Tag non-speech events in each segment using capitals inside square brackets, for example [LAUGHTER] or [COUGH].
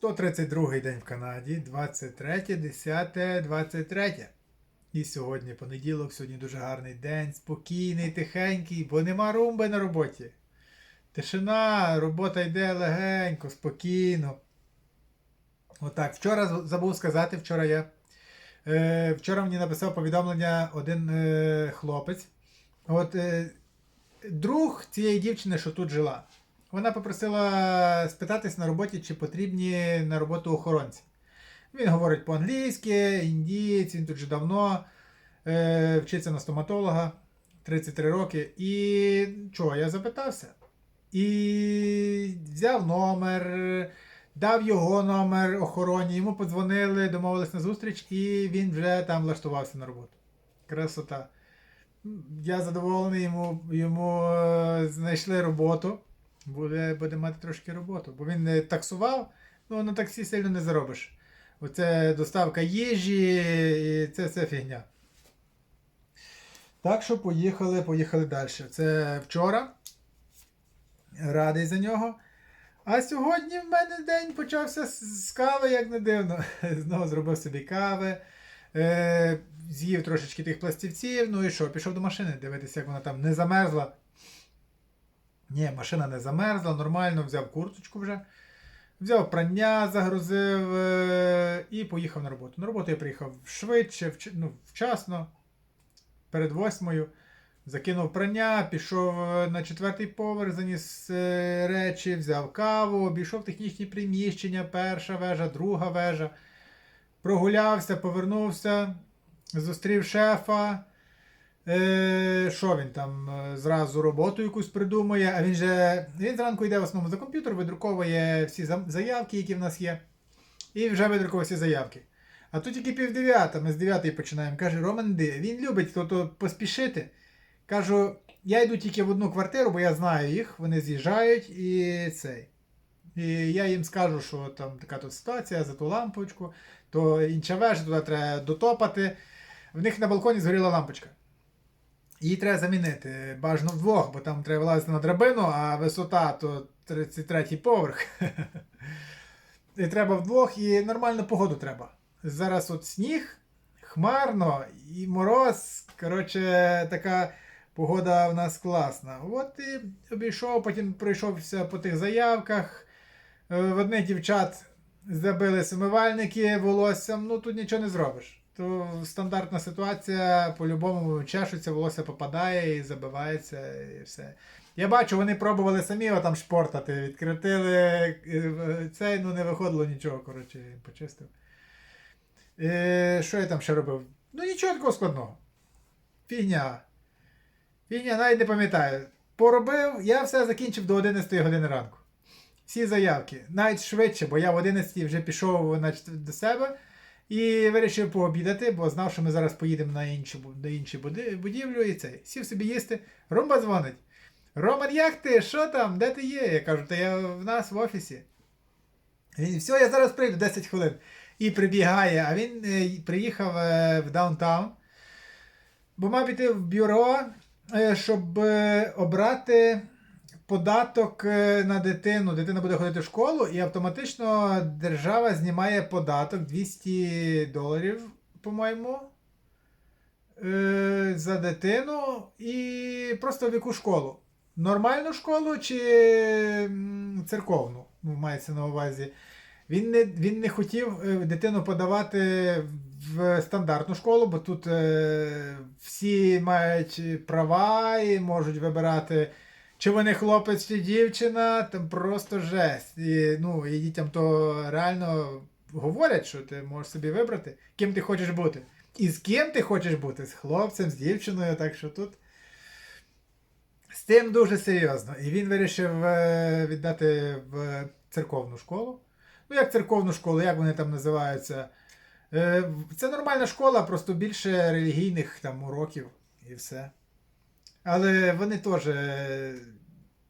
132 день в Канаді, 23, 10, 23. І сьогодні понеділок, сьогодні дуже гарний день, спокійний, тихенький, бо нема румби на роботі. Тишина, робота йде легенько, спокійно. Отак. Вчора забув сказати, вчора я. Е, вчора мені написав повідомлення один е, хлопець. От е, друг цієї дівчини, що тут жила. Вона попросила спитатись на роботі, чи потрібні на роботу охоронці. Він говорить по-англійськи, індієць, він тут вже давно е, вчиться на стоматолога 33 роки. І чого, я запитався. І взяв номер, дав його номер охороні, йому подзвонили, домовились на зустріч, і він вже там влаштувався на роботу. Красота. Я задоволений, йому, йому е, знайшли роботу. Буде, буде мати трошки роботу. Бо він не таксував, ну на таксі сильно не заробиш. Оце доставка їжі, і це все фігня. Так що поїхали, поїхали далі. Це вчора. Радий за нього. А сьогодні в мене день почався з кави, як не дивно. [LAUGHS] Знову зробив собі кави. Е, з'їв трошечки тих пластівців, ну і що, пішов до машини дивитися, як вона там не замерзла. Ні, машина не замерзла, нормально, взяв курточку вже. Взяв прання, загрузив е, і поїхав на роботу. На роботу я приїхав швидше, вч- ну, вчасно, перед восьмою. Закинув прання, пішов е, на четвертий поверх, заніс е, речі, взяв каву, обійшов технічні приміщення, перша вежа, друга вежа. Прогулявся, повернувся, зустрів шефа. Е, що він там е, зразу роботу якусь придумує, а він же він зранку йде в основному за комп'ютер, видруковує всі заявки, які в нас є. І вже видруковує всі заявки. А тут тільки пів дев'ята, ми з дев'ятої починаємо. Каже, Роман Ди, він любить то, то поспішити. Кажу, я йду тільки в одну квартиру, бо я знаю їх, вони з'їжджають і цей. І я їм скажу, що там така тут ситуація за ту лампочку, то інша вежа, туди треба дотопати. В них на балконі згоріла лампочка. Її треба замінити. Бажано вдвох, бо там треба вилазити на драбину, а висота то 33 поверх. [LAUGHS] І треба вдвох, і нормальну погоду треба. Зараз от сніг, хмарно і мороз. Коротше, така погода в нас класна. От і обійшов, потім пройшовся по тих заявках. Е, В одних дівчат забили смивальники волоссям, ну тут нічого не зробиш. То стандартна ситуація, по-любому чешуться, волосся попадає і забивається, і все. Я бачу, вони пробували самі його там шпортати, відкритили е, цей, ну не виходило нічого, коротше, почистив. Е, що я там ще робив? Ну нічого такого складного. Фігня. Фігня, навіть не пам'ятаю. Поробив, я все закінчив до 11 години ранку. Всі заявки. Навіть швидше, бо я в 11 вже пішов до себе і вирішив пообідати, бо знав, що ми зараз поїдемо на іншу, на іншу будівлю і цей. Сів собі їсти. Ромба дзвонить. Роман, як ти? Що там? Де ти є? Я кажу, та я в нас в офісі. Він, все, я зараз прийду 10 хвилин. І прибігає, а він е, приїхав е, в даунтаун, бо мав піти в бюро, е, щоб обрати податок е, на дитину. Дитина буде ходити в школу, і автоматично держава знімає податок 200 доларів, по-моєму, е, за дитину і просто в яку школу. Нормальну школу чи церковну, ну, мається на увазі. Він не, він не хотів е, дитину подавати в стандартну школу, бо тут е, всі мають права і можуть вибирати, чи вони хлопець, чи дівчина, там просто жесть. І, ну, і дітям то реально говорять, що ти можеш собі вибрати, ким ти хочеш бути. І з ким ти хочеш бути? З хлопцем, з дівчиною, так що тут. З тим дуже серйозно. І він вирішив е, віддати в церковну школу. Ну, як церковну школу, як вони там називаються. Е, Це нормальна школа, просто більше релігійних там уроків і все. Але вони теж е,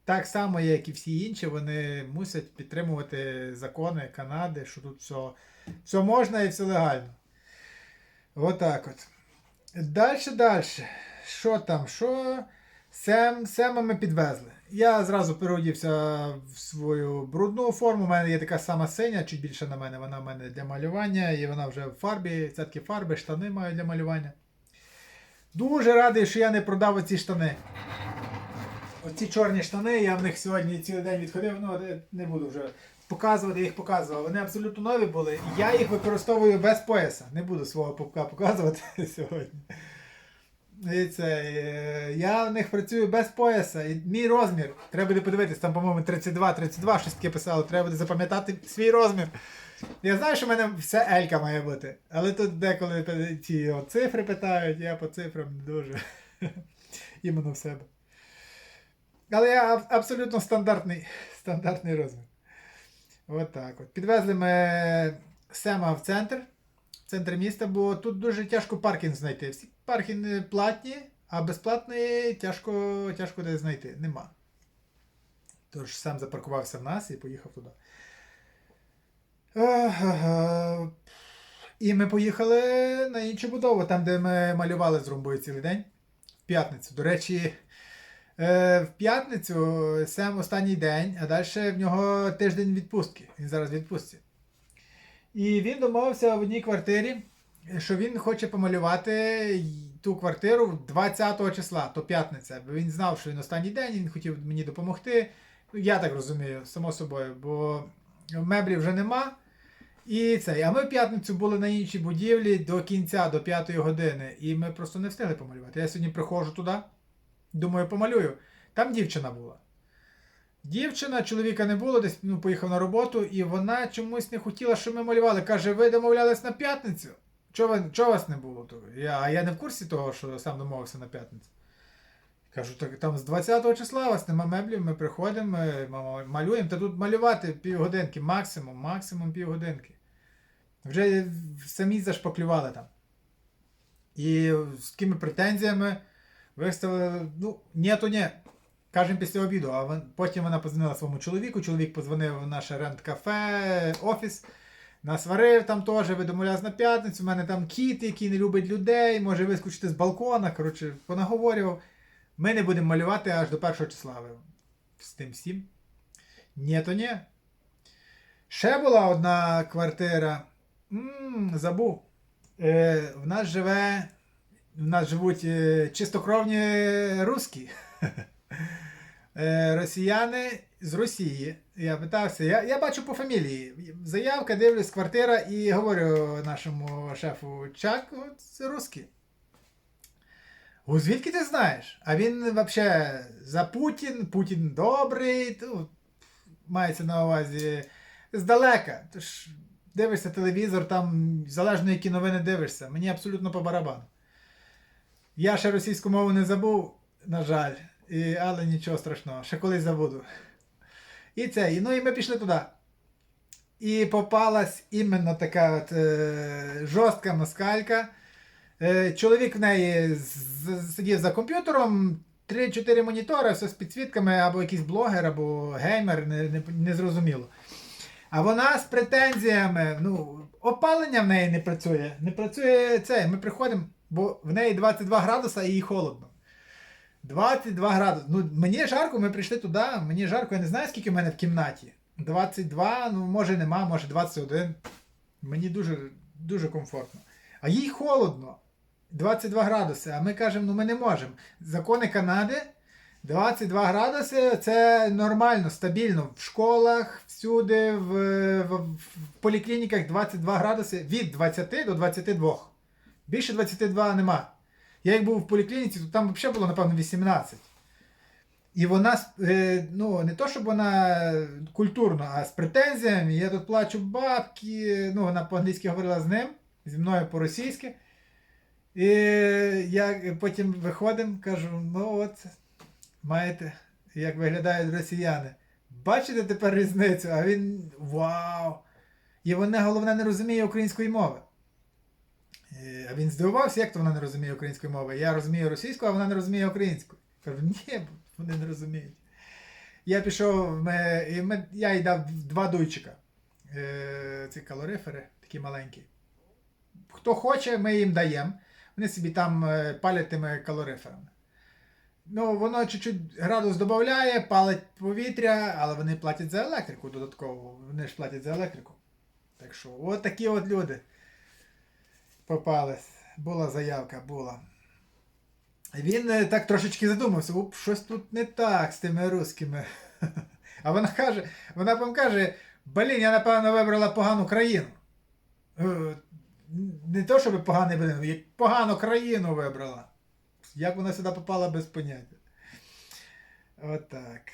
так само, як і всі інші, вони мусять підтримувати закони Канади, що тут все, все можна і все легально. Отак от. Далі, далі. Що там? Що? Сем, Сема ми підвезли. Я зразу переодівся в свою брудну форму. У мене є така сама синя, чуть більше на мене. Вона в мене для малювання, і вона вже в фарбі, цятки фарби, штани маю для малювання. Дуже радий, що я не продав оці штани. Оці чорні штани, я в них сьогодні цілий день відходив, ну не- буду вже показувати, я їх показував. Вони абсолютно нові були. Я їх використовую без пояса. Не буду свого пупка показувати [LAUGHS] сьогодні. І це, я в них працюю без пояса. І мій розмір. Треба буде подивитись, там, по-моєму, 32, 32, щось таке писало. Треба буде запам'ятати свій розмір. Я знаю, що в мене все Елька має бути. Але тут деколи ті цифри питають, я по цифрам дуже. [LAUGHS] Іменно в себе. Але я абсолютно стандартний, стандартний розмір. От так от. Підвезли ми Сема в центр, в центр міста, бо тут дуже тяжко паркінг знайти. Всі паркінги платні, а безплатний тяжко, тяжко десь знайти. Нема. Тож сам запаркувався в нас і поїхав туди. І ми поїхали на іншу будову, там, де ми малювали з румбою цілий день. В п'ятницю. До речі, е, в п'ятницю Сем останній день, а далі в нього тиждень відпустки. Він зараз в відпустці. І він домовився в одній квартирі, що він хоче помалювати ту квартиру 20 числа, то п'ятниця. Бо він знав, що він останній день, він хотів мені допомогти. Ну, Я так розумію, само собою, бо меблів вже нема. І це. А ми в п'ятницю були на іншій будівлі до кінця, до 5 години, і ми просто не встигли помалювати. Я сьогодні приходжу туди, думаю, помалюю. Там дівчина була. Дівчина, чоловіка не було, десь ну, поїхав на роботу, і вона чомусь не хотіла, щоб ми малювали. Каже, ви домовлялись на п'ятницю? Чого вас не було? Я, а я не в курсі того, що сам домовився на п'ятницю. Кажу, так там з 20 числа у вас нема меблів, ми приходимо, ми малюємо. Та тут малювати півгодинки, максимум, максимум півгодинки. Вже самі зашпаклювали там. І з такими претензіями виставили, ну, ні, то ні. Кажемо після обіду, а потім вона позвонила своєму чоловіку. Чоловік позвонив в наше рент-кафе, офіс. Нас варив там теж, ви домовлялись на п'ятницю. У мене там кіт, який не любить людей, може вискочити з балкона. Коротше, понаговорював. Ми не будемо малювати аж до першого числа. Ви З тим всім. Ні, то ні. Ще була одна квартира. м забув. Е, в нас живе. В нас живуть е, чистокровні русські. [LAUGHS] Е, росіяни з Росії. Я питався, я, я бачу по фамілії. Заявка, дивлюсь, квартира і говорю нашому шефу Чак, це русські. «О, звідки ти знаєш? А він взагалі за Путін, Путін добрий, ну, мається на увазі здалека. Тож дивишся телевізор, там залежно які новини дивишся. Мені абсолютно по барабану. Я ще російську мову не забув, на жаль, і, але нічого страшного, ще колись забуду. І це, і, ну і ми пішли туди. І попалась іменно така от, е, жорстка москалька. Е, чоловік в неї з- сидів за комп'ютером, 3-4 монітори, все з підсвітками, або якийсь блогер, або геймер, не, не, не зрозуміло. А вона з претензіями, ну, опалення в неї не працює. Не працює це. Ми приходимо, бо в неї 22 градуса і їй холодно. 22 градуси. Ну, мені жарко, ми прийшли туди, мені жарко, я не знаю, скільки в мене в кімнаті. 22, ну може нема, може 21. Мені дуже, дуже комфортно. А їй холодно. 22 градуси. А ми кажемо, ну ми не можемо. Закони Канади 22 градуси це нормально, стабільно. В школах, всюди, в, в, в поліклініках 22 градуси від 20 до 22. Більше 22 нема. Я як був в поліклініці, то там взагалі було, напевно, 18. І вона, е, ну, не то, щоб вона культурно, а з претензіями. Я тут плачу бабки. Ну, вона по-англійськи говорила з ним, зі мною по-російськи. І я потім виходимо, кажу: ну от, маєте, як виглядають росіяни. Бачите тепер різницю? А він вау! І вона, головне, не розуміє української мови. Е, А він здивувався, як то вона не розуміє української мови. Я розумію російську, а вона не розуміє українську. Кажу, ні, вони не розуміють. Я пішов, ми, і ми, я їй дав два дуйчика. Е, ці калорифери, такі маленькі. Хто хоче, ми їм даємо. Вони собі там е, палять тими калориферами. Ну, воно чуть-чуть градус додає, палить повітря, але вони платять за електрику додатково. Вони ж платять за електрику. Так що, от такі от люди попались. Була заявка, була. Він е, так трошечки задумався, оп, щось тут не так з тими русскими. [LAUGHS] А вона каже, вона вам каже, блін, я напевно вибрала погану країну. Не то, щоб поганий блін, я погану країну вибрала. Як вона сюди попала без поняття. Отак.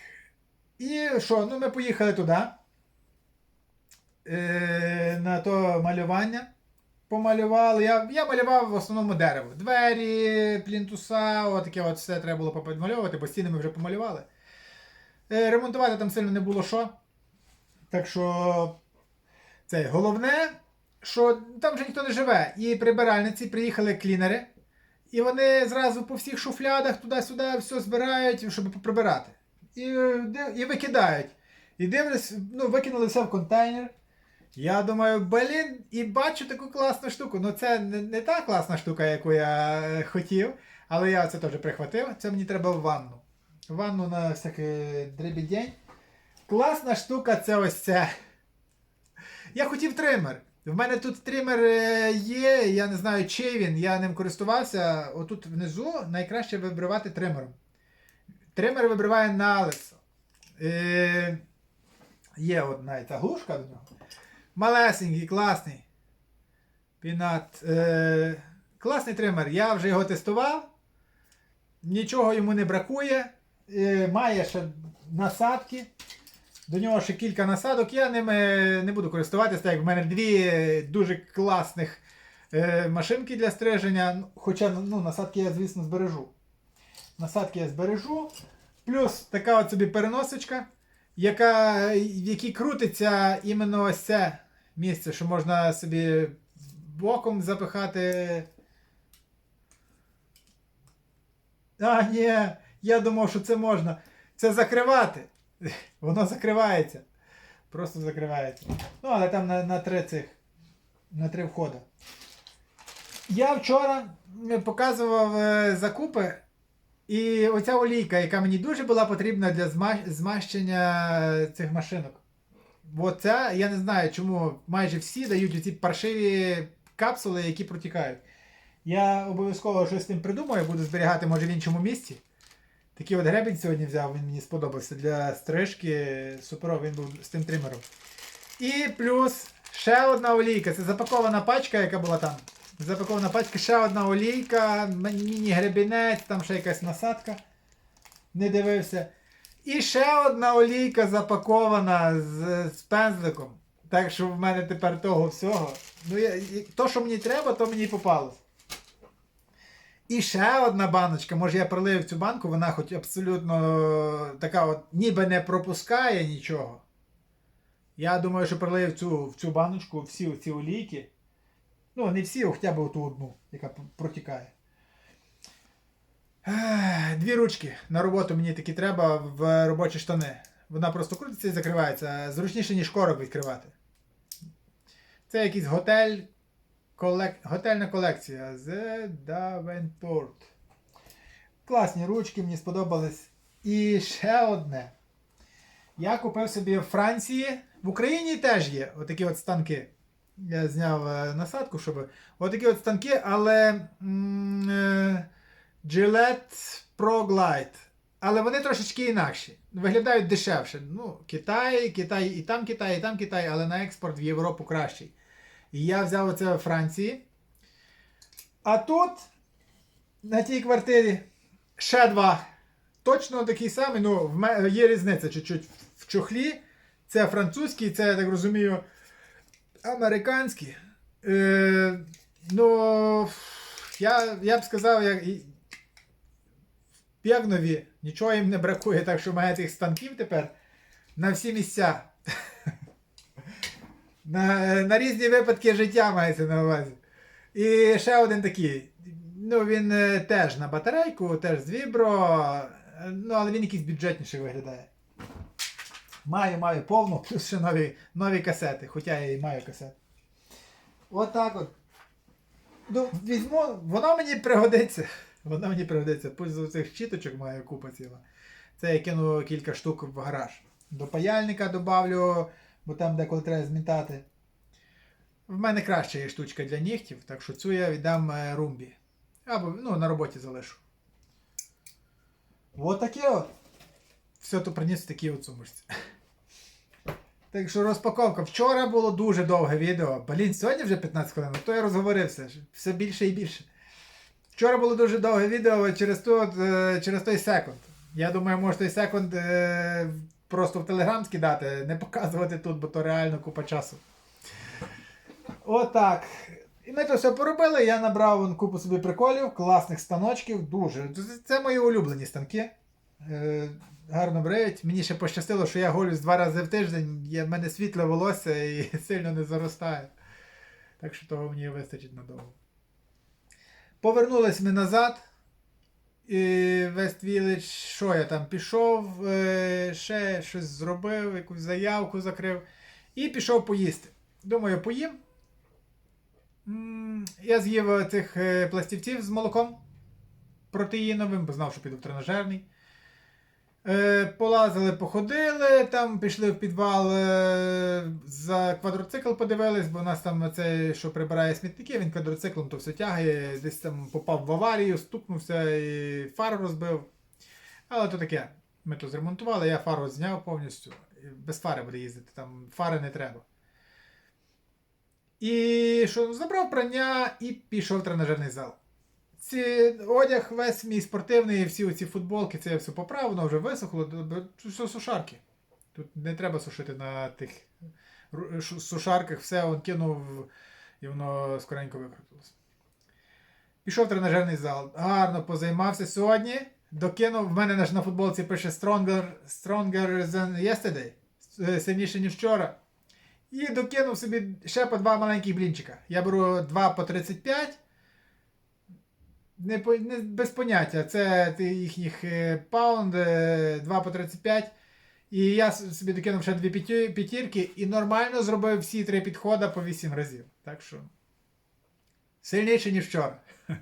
І що? Ну, ми поїхали туди. Е, на то малювання. Помалювали. Я, я малював в основному дерево. Двері, плінтуса, отаке от все треба було помальовувати, бо стіни ми вже помалювали. Е, ремонтувати там сильно не було що. Так що це головне, що там вже ніхто не живе. І прибиральниці приїхали клінери. І вони зразу по всіх шуфлядах туди-сюди все збирають, щоб поприбирати. І, і викидають. І дивлюсь, ну, викинули все в контейнер. Я думаю, блін, і бачу таку класну штуку. Ну, це не, не та класна штука, яку я е, хотів, але я це теж прихватив. Це мені треба в ванну. Ванну на всякий дребідень. Класна штука це ось це. Я хотів тример. В мене тут тример е, є, я не знаю, чий він, я ним користувався. Отут внизу найкраще вибривати тримером. Тример вибриває на лисо. Е, є одна ця глушка до нього. Малесенький, класний. Пінат. Е, класний тример. Я вже його тестував. Нічого йому не бракує. Е, має ще насадки. До нього ще кілька насадок. Я ними не буду користуватися, так як в мене дві дуже класних е, машинки для стриження. Хоча ну, насадки я, звісно, збережу. Насадки я збережу. Плюс така от собі переносочка, яка, в якій крутиться іменно ось це місце, що можна собі боком запихати. А, ні, я думав, що це можна. Це закривати. [LAUGHS] Воно закривається. Просто закривається. Ну, але там на, на три цих. На три входи. Я вчора е, показував е, закупи. І оця олійка, яка мені дуже була потрібна для зма- змащення цих машинок. Бо ця, я не знаю, чому майже всі дають оці паршиві капсули, які протікають. Я обов'язково щось з тим придумаю, буду зберігати, може, в іншому місці. Такий от гребень сьогодні взяв, він мені сподобався для стрижки. Суперовий він був з тим тримером. І плюс ще одна олійка. Це запакована пачка, яка була там. Запакована пачка, ще одна олійка, міні-гребінець, там ще якась насадка. Не дивився. І ще одна олійка запакована з, з пензликом. Так що в мене тепер того всього. Ну, я, то, що мені треба, то мені попалось. І ще одна баночка, може я пролив цю банку, вона хоч абсолютно така от, ніби не пропускає нічого. Я думаю, що пролив цю, в цю баночку всі ці олійки. Ну, не всі, а хоча б ту одну, яка протікає. Дві ручки на роботу мені такі треба в робочі штани. Вона просто крутиться і закривається. Зручніше, ніж корок відкривати. Це якийсь готель. Колек... Готельна колекція з Davenport. Класні ручки, мені сподобались. І ще одне. Я купив собі в Франції. В Україні теж є отакі от станки. Я зняв е, насадку, щоб. Отакі от станки, але е, Gillette Pro Glide. Але вони трошечки інакші. Виглядають дешевше. Ну, Китай, Китай, і там Китай, і там Китай, але на експорт в Європу кращий. І я взяв оце в Франції. А тут, на тій квартирі, ще два. Точно такі самі, ну, в є різниця чуть-чуть в чохлі. Це французький, це, я так розумію, американський. Е, ну, я, я б сказав, як, і- як нові. Нічого їм не бракує, так що має тих станків тепер на всі місця. На, на різні випадки життя мається на увазі. І ще один такий. Ну, він е, теж на батарейку, теж з вібро. Ну, але він якийсь бюджетніший виглядає. Маю, маю повну, плюс ще нові, нові касети, хоча я і маю касети. От так от. Ну, візьму, воно мені пригодиться. Вона мені пригодиться. Пусть цих щіточок має купа ціла. Це я кину кілька штук в гараж. До паяльника добавлю, бо там деколи треба змітати. В мене краща є штучка для нігтів, так що цю я віддам е, румбі. Або ну, на роботі залишу. От таке от. Все то приніс в такій от сумочці. [LAUGHS] Так що розпаковка. Вчора було дуже довге відео. Блін, сьогодні вже 15 хвилин, то я розговорився. Все більше і більше. Вчора було дуже довге відео через, ту, е, через той секунд. Я думаю, може той секунд е, просто в Телеграм скидати, не показувати тут, бо то реально купа часу. Отак. І ми то все поробили. Я набрав купу собі приколів, класних станочків. Дуже. Це мої улюблені станки. Е, гарно бреють. Мені ще пощастило, що я голюсь два рази в тиждень, в мене світле волосся і [LAUGHS] сильно не заростає. Так що того мені вистачить надовго. Повернулись ми назад. West Village, що я там пішов, е, ще щось зробив, якусь заявку закрив. І пішов поїсти. Думаю, поїм. Я з'їв цих е, пластівців з молоком протеїновим, бо знав, що піду в тренажерний. Е, Полазили, походили, там пішли в підвал е, за квадроцикл подивились, бо у нас там цей, що прибирає смітники, він квадроциклом то все тягає, десь там попав в аварію, стукнувся і фару розбив. Але то таке. Ми то зремонтували, я фару зняв повністю. Без фари буде їздити, там фари не треба. І що, забрав прання і пішов в тренажерний зал. Ці одяг весь мій спортивний, всі оці футболки, це все поправив, воно вже висохло. Все сушарки. Тут не треба сушити на тих сушарках, все он кинув і воно скоренько викрутилось. Пішов в тренажерний зал. Гарно позаймався сьогодні. Докинув, в мене на, на футболці пише Stronger, stronger than yesterday. Е, Сильніше, ніж вчора. І докинув собі ще по два маленьких блінчика. Я беру 2 по 35. Не, не, без поняття. Це їхніх е, паунд, е, 2 по 35. І я собі докинув ще дві п'ятірки і нормально зробив всі три підходи по 8 разів. Так що. Сильніше, ніж вчора. [LAUGHS]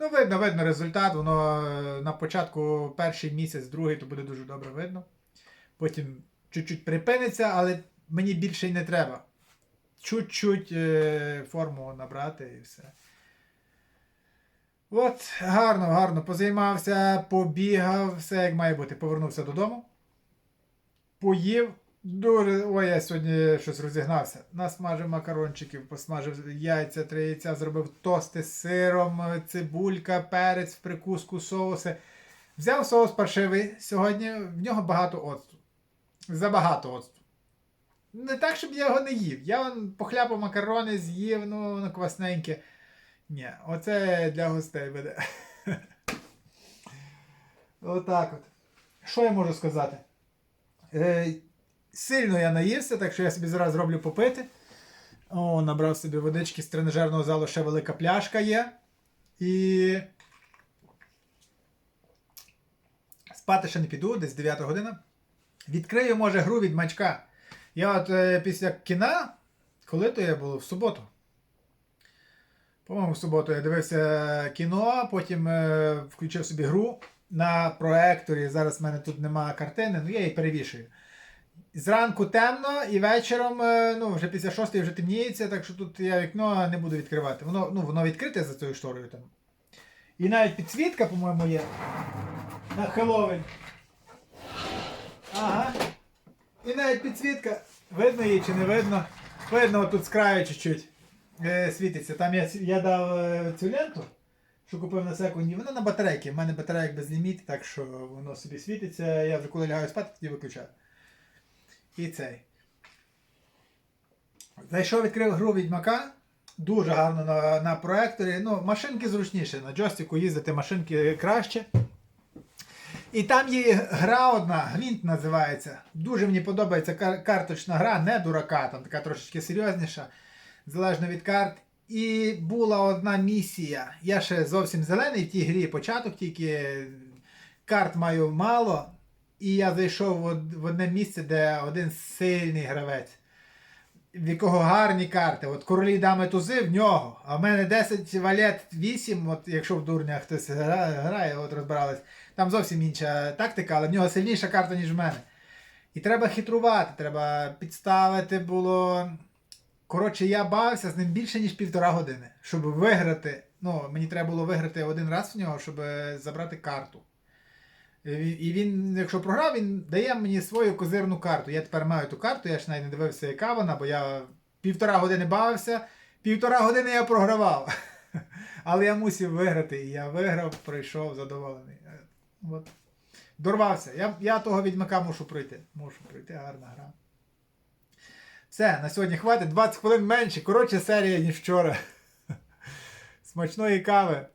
Ну, видно, видно результат. Воно е, на початку перший місяць, другий, то буде дуже добре видно. Потім чуть-чуть припиниться, але мені більше й не треба. Чуть-чуть е, форму набрати і все. От, гарно, гарно позаймався, побігав, все як має бути. Повернувся додому. Поїв. Дуже. Ой, я сьогодні щось розігнався. Насмажив макарончиків, посмажив яйця, три яйця, зробив тости з сиром, цибулька, перець прикуску, соуси. Взяв соус паршивий сьогодні, в нього багато оцту. Забагато оцту. Не так, щоб я його не їв. Я похляпав макарони, з'їв, ну, воно квасненьке. Ні, оце для гостей буде. [LAUGHS] Отак от. Що я можу сказати? Е, сильно я наївся, так що я собі зараз зроблю попити. О, набрав собі водички з тренажерного залу, ще велика пляшка є. І. Спати ще не піду, десь 9 година. Відкрию, може, гру від мачка. Я от е, після кіна, коли то я було? В суботу. По-моєму, в суботу я дивився кіно, потім е, включив собі гру на проекторі. Зараз в мене тут нема картини, ну я її перевішую. Зранку темно і вечором, е, ну вже після шостої вже темніється, так що тут я вікно не буду відкривати. Воно, ну, воно відкрите за цією шторою там. І навіть підсвітка, по-моєму, є. На Хеллоуін. Ага. І навіть підсвітка. Видно її чи не видно? Видно тут з краю чуть-чуть е, світиться. Там я, я дав е, цю ленту, що купив на секунді. Вона на батарейки. У мене батарейк без ліміт, так що воно собі світиться. Я вже коли лягаю спати, тоді виключаю. І цей. Зайшов, відкрив гру Відьмака. Дуже гарно на, на проекторі. Ну, машинки зручніше. На джойстику їздити машинки краще. І там є гра одна, Гвинт називається. Дуже мені подобається карточна гра, не дурака, там така трошечки серйозніша, залежно від карт. І була одна місія. Я ще зовсім зелений в тій грі, початок тільки карт маю мало. І я зайшов в одне місце, де один сильний гравець. в якого гарні карти. От королі дами тузи в нього. А в мене 10 валет 8, от якщо в дурня хтось грає, от розбирались. Там зовсім інша тактика, але в нього сильніша карта, ніж в мене. І треба хитрувати, треба підставити було. Коротше, я бавився з ним більше, ніж півтора години, щоб виграти. Ну, мені треба було виграти один раз в нього, щоб е, забрати карту. І він- якщо програв, він дає мені свою козирну карту. Я тепер маю ту карту, я ж навіть не дивився, яка вона, бо я півтора години бавився, півтора години я програвав. [LAUGHS] Але я мусив виграти, і я виграв, пройшов задоволений. Е, От. Дорвався. Я, я того відьмака мушу пройти. Мушу пройти, гарна гра. Все, на сьогодні хватить. 20 хвилин менше. Коротше серія, ніж вчора. [LAUGHS] Смачної кави.